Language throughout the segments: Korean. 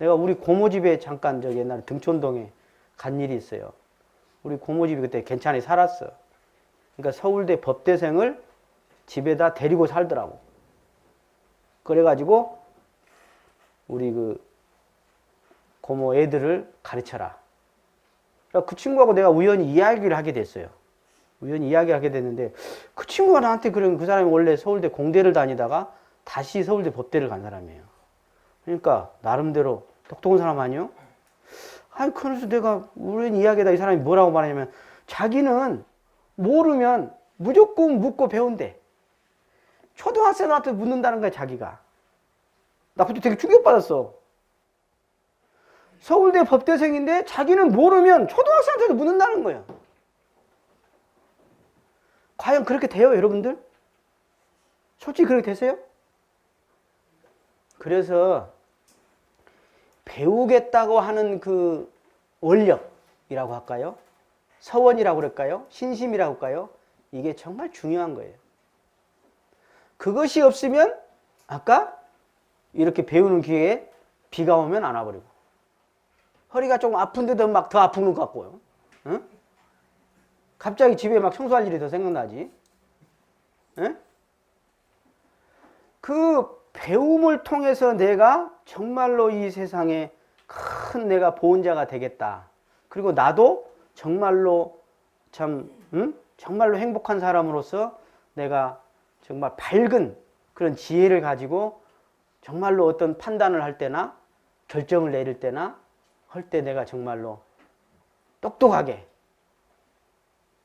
내가 우리 고모 집에 잠깐 저기 옛날에 등촌동에 간 일이 있어요. 우리 고모 집이 그때 괜찮이 살았어. 그러니까 서울대 법대생을 집에다 데리고 살더라고. 그래가지고 우리 그 고모 애들을 가르쳐라. 그러니까 그 친구하고 내가 우연히 이야기를 하게 됐어요. 우연히 이야기를 하게 됐는데 그 친구가 나한테 그런 그 사람이 원래 서울대 공대를 다니다가 다시 서울대 법대를 간 사람이에요. 그러니까 나름대로 똑똑한 사람 아니요? 아니 그래서 내가 우연히 이야기하다 이 사람이 뭐라고 말하냐면 자기는 모르면 무조건 묻고 배운대. 초등학생한테 묻는다는 거야 자기가. 나 그때 되게 충격받았어. 서울대 법대생인데 자기는 모르면 초등학생한테도 묻는다는 거야. 과연 그렇게 돼요, 여러분들? 솔직히 그렇게 되세요? 그래서 배우겠다고 하는 그 원력이라고 할까요? 서원이라고 그럴까요? 신심이라고 할까요? 이게 정말 중요한 거예요. 그것이 없으면 아까 이렇게 배우는 기회에 비가 오면 안 와버리고 허리가 조금 아픈데도 막 더 아픈 것 같고요. 응? 갑자기 집에 막 청소할 일이 더 생각나지. 응? 그 배움을 통해서 내가 정말로 이 세상에 큰 내가 보온자가 되겠다. 그리고 나도 정말로 참, 응? 정말로 행복한 사람으로서 내가 정말 밝은 그런 지혜를 가지고 정말로 어떤 판단을 할 때나 결정을 내릴 때나 할 때 내가 정말로 똑똑하게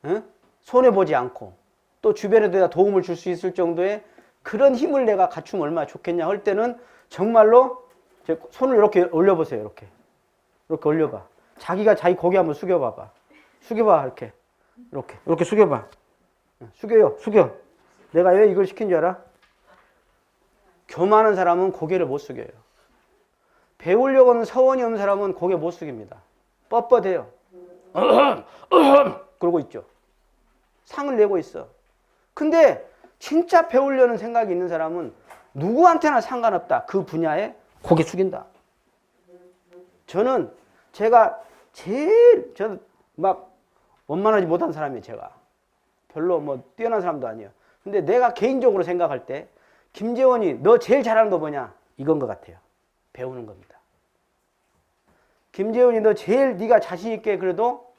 응? 손해보지 않고 또 주변에 내가 도움을 줄 수 있을 정도의 그런 힘을 내가 갖추면 얼마나 좋겠냐 할 때는 정말로 제 손을 이렇게 올려보세요. 이렇게. 이렇게 올려봐. 자기가 자기 고개 한번 숙여봐봐. 숙여봐. 이렇게. 이렇게. 이렇게 숙여봐. 응, 숙여요. 숙여. 내가 왜 이걸 시킨 줄 알아? 교만한 사람은 고개를 못 숙여요. 배우려고 하는 서원이 없는 사람은 고개 못 숙입니다. 뻣뻣해요. 그러고 있죠. 상을 내고 있어. 근데 진짜 배우려는 생각이 있는 사람은 누구한테나 상관없다. 그 분야에 고개 숙인다. 저는 제가 제일 저는 막 원만하지 못한 사람이에요. 제가 별로 뭐 뛰어난 사람도 아니에요. 근데 내가 개인적으로 생각할 때 김재원이 너 제일 잘하는 거 뭐냐? 이건 것 같아요. 배우는 겁니다. 김재원이 너 제일 네가 자신 있게 그래도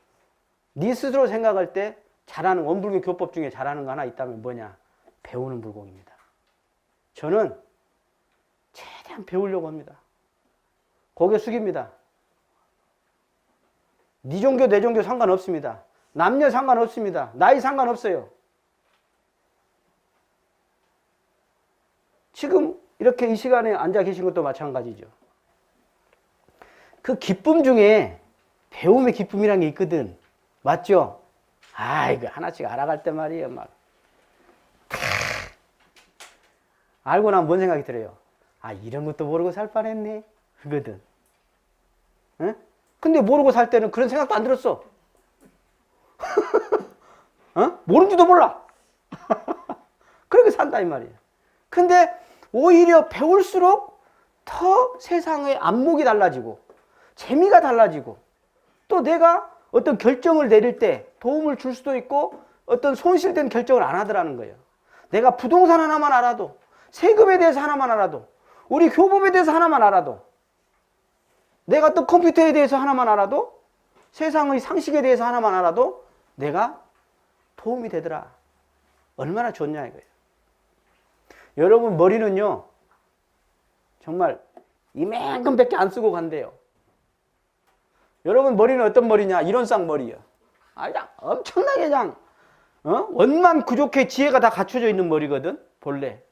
네 스스로 생각할 때 잘하는 원불교 교법 중에 잘하는 거 하나 있다면 뭐냐? 배우는 불공입니다. 저는 최대한 배우려고 합니다. 고개 숙입니다. 네 종교 내 종교 상관없습니다. 남녀 상관없습니다. 나이 상관없어요. 지금 이렇게 이 시간에 앉아 계신 것도 마찬가지죠. 그 기쁨 중에 배움의 기쁨이라는 게 있거든. 맞죠? 아, 이거 하나씩 알아갈 때 말이에요. 막. 알고 나면 뭔 생각이 들어요? 아, 이런 것도 모르고 살 뻔했네. 그거든. 응? 근데 모르고 살 때는 그런 생각도 안 들었어. 어? 모른지도 몰라. 그렇게 산다, 이 말이에요. 근데 오히려 배울수록 더 세상의 안목이 달라지고, 재미가 달라지고, 또 내가 어떤 결정을 내릴 때 도움을 줄 수도 있고, 어떤 손실된 결정을 안 하더라는 거예요. 내가 부동산 하나만 알아도, 세금에 대해서 하나만 알아도, 우리 교법에 대해서 하나만 알아도, 내가 또 컴퓨터에 대해서 하나만 알아도, 세상의 상식에 대해서 하나만 알아도, 내가 도움이 되더라. 얼마나 좋냐 이거예요. 여러분 머리는요 정말 이만큼밖에 안 쓰고 간대요. 여러분 머리는 어떤 머리냐? 이런 쌍머리야. 아, 그냥 엄청나게 그냥 어? 원만 구족해 지혜가 다 갖춰져 있는 머리거든 본래.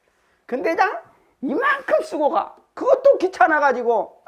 근데 그냥 이만큼 쓰고 가. 그것도 귀찮아 가지고